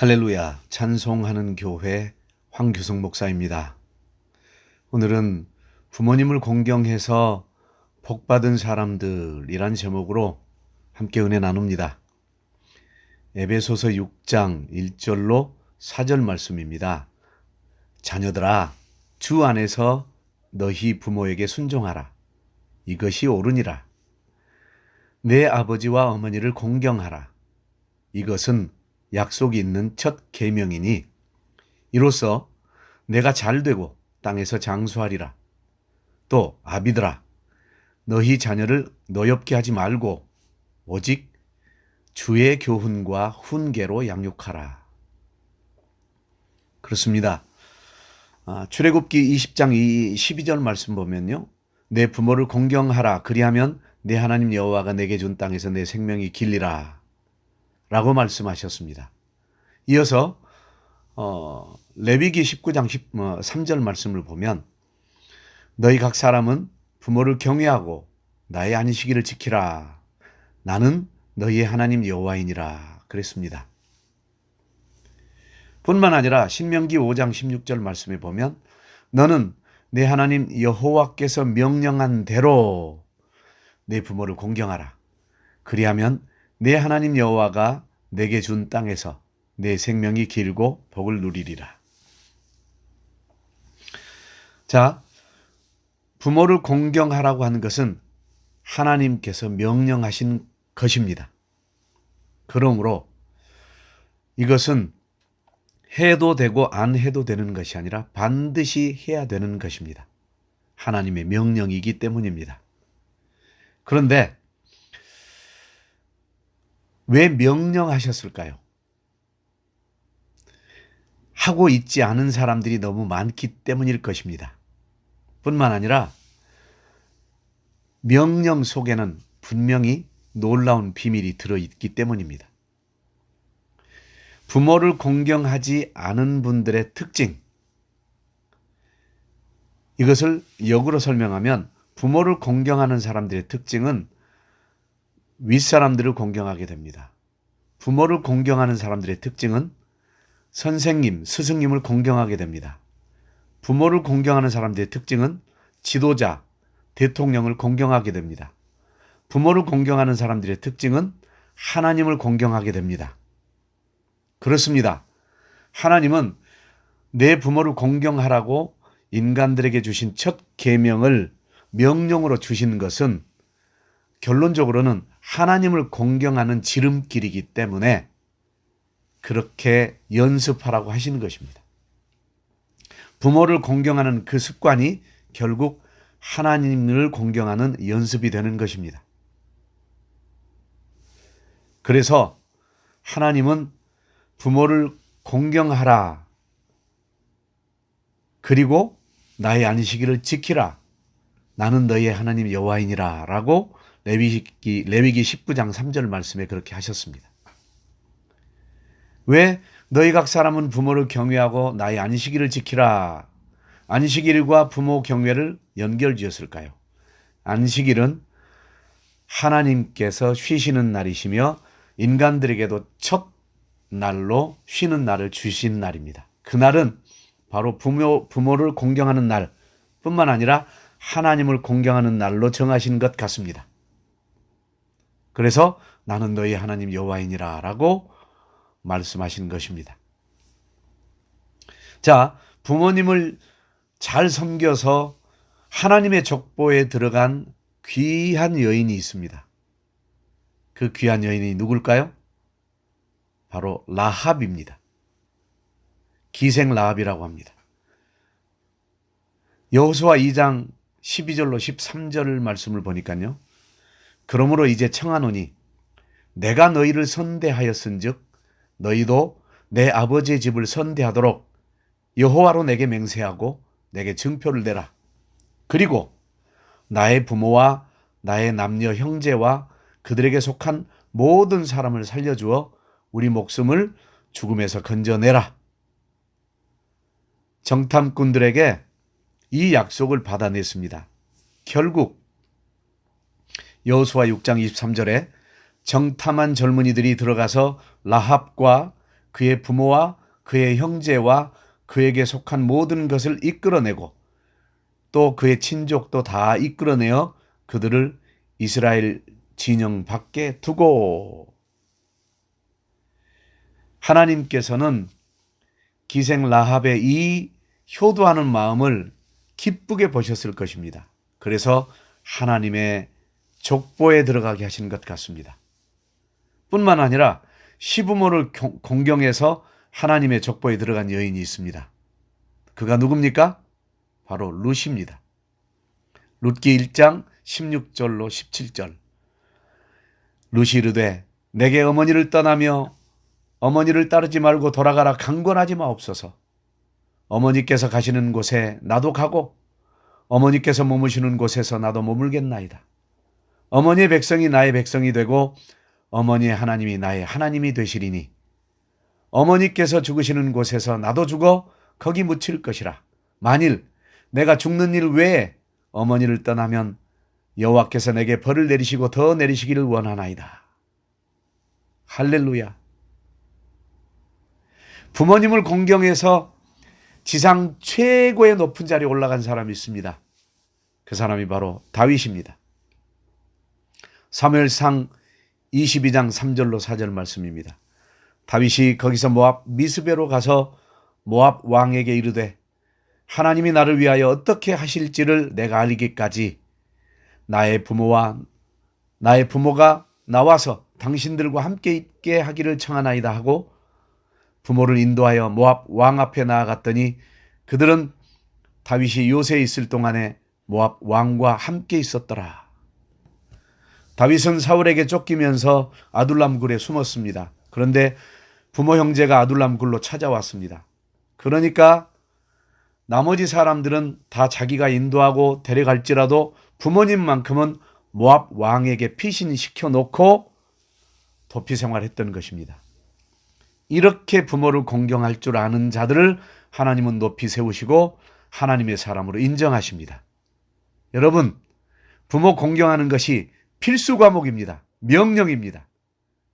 할렐루야 찬송하는 교회 황규성 목사입니다. 오늘은 부모님을 공경해서 복받은 사람들이란 제목으로 함께 은혜 나눕니다. 에베소서 6장 1절로 4절 말씀입니다. 자녀들아 주 안에서 너희 부모에게 순종하라. 이것이 옳으니라. 내 아버지와 어머니를 공경하라. 이것은 약속이 있는 첫 계명이니 이로써 내가 잘 되고 땅에서 장수하리라. 또 아비들아 너희 자녀를 노엽게 하지 말고 오직 주의 교훈과 훈계로 양육하라. 그렇습니다. 아, 출애굽기 20장 12절 말씀 보면요. 내 부모를 공경하라. 그리하면 내 하나님 여호와가 내게 준 땅에서 내 생명이 길리라. 라고 말씀하셨습니다. 이어서 어, 레위기 19장 10, 3절 말씀을 보면 너희 각 사람은 부모를 경외하고 나의 안식일을 지키라. 나는 너희의 하나님 여호와이니라 그랬습니다. 뿐만 아니라 신명기 5장 16절 말씀에 보면 너는 내 하나님 여호와께서 명령한 대로 내 부모를 공경하라. 그리하면 내 하나님 여호와가 내게 준 땅에서 내 생명이 길고 복을 누리리라. 자, 부모를 공경하라고 하는 것은 하나님께서 명령하신 것입니다. 그러므로 이것은 해도 되고 안 해도 되는 것이 아니라 반드시 해야 되는 것입니다. 하나님의 명령이기 때문입니다. 그런데 왜 명령하셨을까요? 하고 있지 않은 사람들이 너무 많기 때문일 것입니다. 뿐만 아니라 명령 속에는 분명히 놀라운 비밀이 들어있기 때문입니다. 부모를 공경하지 않은 분들의 특징. 이것을 역으로 설명하면 부모를 공경하는 사람들의 특징은 윗사람들을 공경하게 됩니다. 부모를 공경하는 사람들의 특징은 선생님, 스승님을 공경하게 됩니다. 부모를 공경하는 사람들의 특징은 지도자, 대통령을 공경하게 됩니다. 부모를 공경하는 사람들의 특징은 하나님을 공경하게 됩니다. 그렇습니다. 하나님은 내 부모를 공경하라고 인간들에게 주신 첫 계명을 명령으로 주신 것은 결론적으로는 하나님을 공경하는 지름길이기 때문에 그렇게 연습하라고 하시는 것입니다. 부모를 공경하는 그 습관이 결국 하나님을 공경하는 연습이 되는 것입니다. 그래서 하나님은 부모를 공경하라. 그리고 나의 안식일을 지키라. 나는 너희의 하나님 여호와이니라 라고 레위기, 레위기 19장 3절 말씀에 그렇게 하셨습니다. 왜 너희 각 사람은 부모를 경외하고 나의 안식일을 지키라. 안식일과 부모 경외를 연결지었을까요? 안식일은 하나님께서 쉬시는 날이시며 인간들에게도 첫 날로 쉬는 날을 주신 날입니다. 그날은 바로 부모, 부모를 공경하는 날 뿐만 아니라 하나님을 공경하는 날로 정하신 것 같습니다. 그래서 나는 너희 하나님 여호와이니라 라고 말씀하신 것입니다. 자, 부모님을 잘 섬겨서 하나님의 족보에 들어간 귀한 여인이 있습니다. 그 귀한 여인이 누굴까요? 바로 라합입니다. 기생 라합이라고 합니다. 여호수아 2장 12절로 13절 말씀을 보니까요. 그러므로 이제 청하노니 내가 너희를 선대하였은즉 너희도 내 아버지의 집을 선대하도록 여호와로 내게 맹세하고 내게 증표를 내라. 그리고 나의 부모와 나의 남녀 형제와 그들에게 속한 모든 사람을 살려주어 우리 목숨을 죽음에서 건져내라. 정탐꾼들에게 이 약속을 받아냈습니다. 결국 여호수아 6장 23절에 정탐한 젊은이들이 들어가서 라합과 그의 부모와 그의 형제와 그에게 속한 모든 것을 이끌어내고 또 그의 친족도 다 이끌어내어 그들을 이스라엘 진영 밖에 두고 하나님께서는 기생 라합의 이 효도하는 마음을 기쁘게 보셨을 것입니다. 그래서 하나님의 족보에 들어가게 하신 것 같습니다. 뿐만 아니라 시부모를 경- 공경해서 하나님의 족보에 들어간 여인이 있습니다. 그가 누굽니까? 바로 룻입니다. 룻기 1장 16절로 17절. 룻이 이르되 내게 어머니를 떠나며 어머니를 따르지 말고 돌아가라 강권하지 마옵소서. 어머니께서 가시는 곳에 나도 가고 어머니께서 머무시는 곳에서 나도 머물겠나이다. 어머니의 백성이 나의 백성이 되고 어머니의 하나님이 나의 하나님이 되시리니 어머니께서 죽으시는 곳에서 나도 죽어 거기 묻힐 것이라. 만일 내가 죽는 일 외에 어머니를 떠나면 여호와께서 내게 벌을 내리시고 더 내리시기를 원하나이다. 할렐루야. 부모님을 공경해서 지상 최고의 높은 자리에 올라간 사람이 있습니다. 그 사람이 바로 다윗입니다. 사무엘상 22장 3절로 4절 말씀입니다. 다윗이 거기서 모압 미스베로 가서 모압 왕에게 이르되 하나님이 나를 위하여 어떻게 하실지를 내가 알기까지 나의 부모와 나의 부모가 나와서 당신들과 함께 있게 하기를 청하나이다 하고 부모를 인도하여 모압 왕 앞에 나아갔더니 그들은 다윗이 요새에 있을 동안에 모압 왕과 함께 있었더라. 다윗은 사울에게 쫓기면서 아둘람 굴에 숨었습니다. 그런데 부모 형제가 아둘람 굴로 찾아왔습니다. 그러니까 나머지 사람들은 다 자기가 인도하고 데려갈지라도 부모님만큼은 모압 왕에게 피신시켜 놓고 도피 생활했던 것입니다. 이렇게 부모를 공경할 줄 아는 자들을 하나님은 높이 세우시고 하나님의 사람으로 인정하십니다. 여러분, 부모 공경하는 것이 필수 과목입니다. 명령입니다.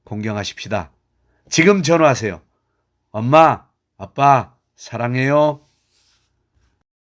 공경하십시다. 지금 전화하세요. 엄마, 아빠, 사랑해요.